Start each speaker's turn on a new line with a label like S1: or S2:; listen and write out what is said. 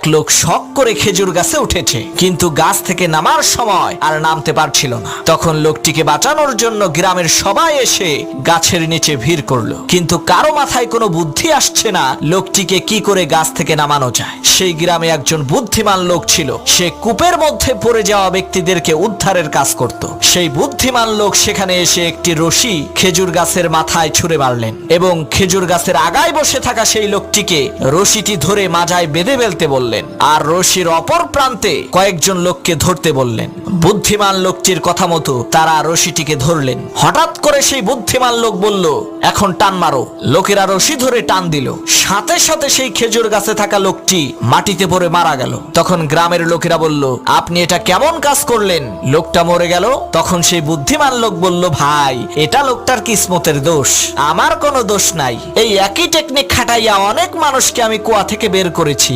S1: এক লোক শখ করে খেজুর গাছে উঠেছে, কিন্তু গাছ থেকে নামার সময় আর নামতে পারছিল না। তখন লোকটিকে বাঁচানোর জন্য গ্রামের সবাই এসে গাছের নিচে ভিড় করল। কিন্তু কারও মাথায় কোনো বুদ্ধি আসছে না, লোকটিকে কি করে গাছ থেকে নামানো যায়। সেই গ্রামে একজন বুদ্ধিমান লোক ছিল। সে কূপের মধ্যে পড়ে যাওয়া ব্যক্তিদেরকে উদ্ধারের কাজ করত। সেই বুদ্ধিমান লোক সেখানে এসে একটি রশি খেজুর গাছের মাথায় ছুঁড়ে মারলেন এবং খেজুর গাছের আগায় বসে থাকা সেই লোকটিকে রশিটি ধরে মাজায় বেঁধে ফেলতে বললেন। আর রশির অপর প্রান্তে কয়েকজন লোককে ধরতে বললেন। বুদ্ধিমান লোকটির কথা মতো তারা রশিটিকে ধরলেন। হঠাৎ করে সেই বুদ্ধিমান লোক বলল, এখন টান মারো। লোকেরা রশি ধরে টান দিল। সাথে সাথে সেই খেজুর গাছে থাকা লোকটি মাটিতে পড়ে মারা গেল। তখন গ্রামের লোকেরা বলল, আপনি এটা কেমন কাজ করলেন? লোকটা মরে গেল। তখন সেই বুদ্ধিমান লোক বলল, ভাই, এটা লোকটার কিসমতের দোষ। আমার কোনো দোষ নাই। এই একই টেকনিক খাটাইয়া অনেক মানুষকে আমি কুয়া থেকে বের করেছি।